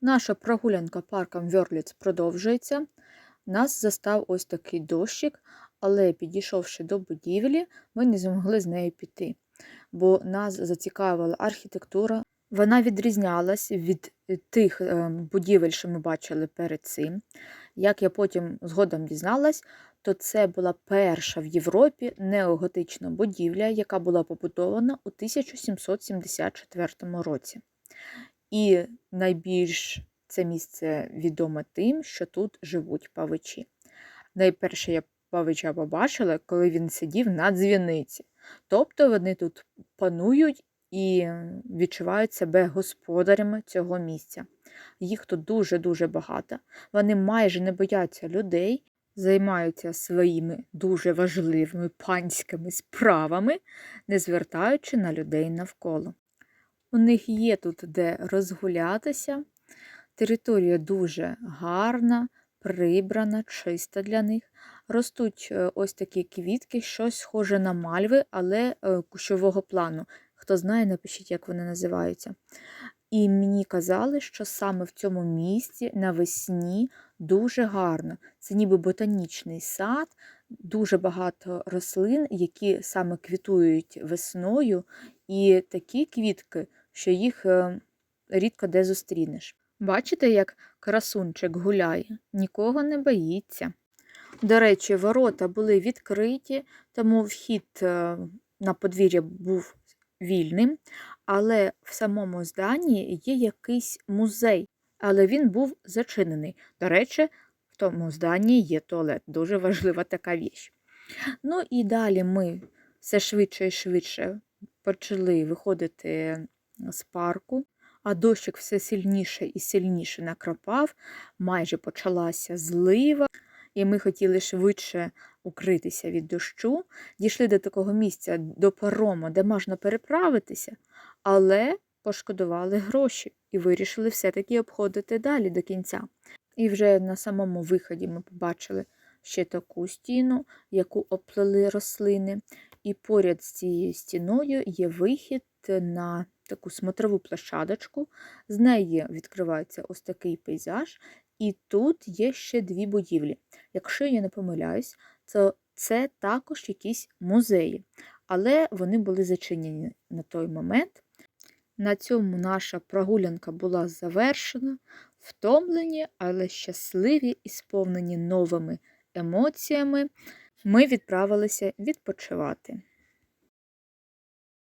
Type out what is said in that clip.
Наша прогулянка парком Вьорліц продовжується. Нас застав ось такий дощик, але підійшовши до будівлі, ми не змогли з нею піти, бо нас зацікавила архітектура. Вона відрізнялась від тих е, будівель, що ми бачили перед цим. Як я потім згодом дізналась, то це була перша в Європі неоготична будівля, яка була побудована у 1774 році. І найбільш це місце відоме тим, що тут живуть павичі. Найперше я павича побачила, коли він сидів на дзвіниці. Тобто вони тут панують і відчувають себе господарями цього місця. Їх тут дуже-дуже багато. Вони майже не бояться людей, займаються своїми дуже важливими панськими справами, не звертаючи на людей навколо. У них є тут де розгулятися. Територія дуже гарна, прибрана, чиста для них. Ростуть е, ось такі квітки, щось схоже на мальви, але е, кущового плану. Хто знає, напишіть, як вони називаються. І мені казали, що саме в цьому місці навесні дуже гарно. Це ніби ботанічний сад, дуже багато рослин, які саме квітують весною, і такі квітки, що їх е, рідко де зустрінеш. Бачите, як красунчик гуляє, нікого не боїться. До речі, ворота були відкриті, тому вхід е, на подвір'я був вільним, але в самому зданні є якийсь музей, але він був зачинений. До речі, в тому зданні є туалет. Дуже важлива така віч. Ну і далі ми все швидше і швидше почали виходити з парку, а дощик все сильніше і сильніше накрапав, майже почалася злива, і ми хотіли швидше укритися від дощу. Дійшли до такого місця, до парому, де можна переправитися, але пошкодували гроші і вирішили все-таки обходити далі до кінця. І вже на самому виході ми побачили ще таку стіну, яку оплели рослини. І поряд з цією стіною є вихід на таку смотрову площадочку. З неї відкривається ось такий пейзаж. І тут є ще дві будівлі. Якщо я не помиляюсь, то це також якісь музеї, але вони були зачинені на той момент. На цьому наша прогулянка була завершена, втомлені, але щасливі і сповнені новими емоціями. Ми відправилися відпочивати.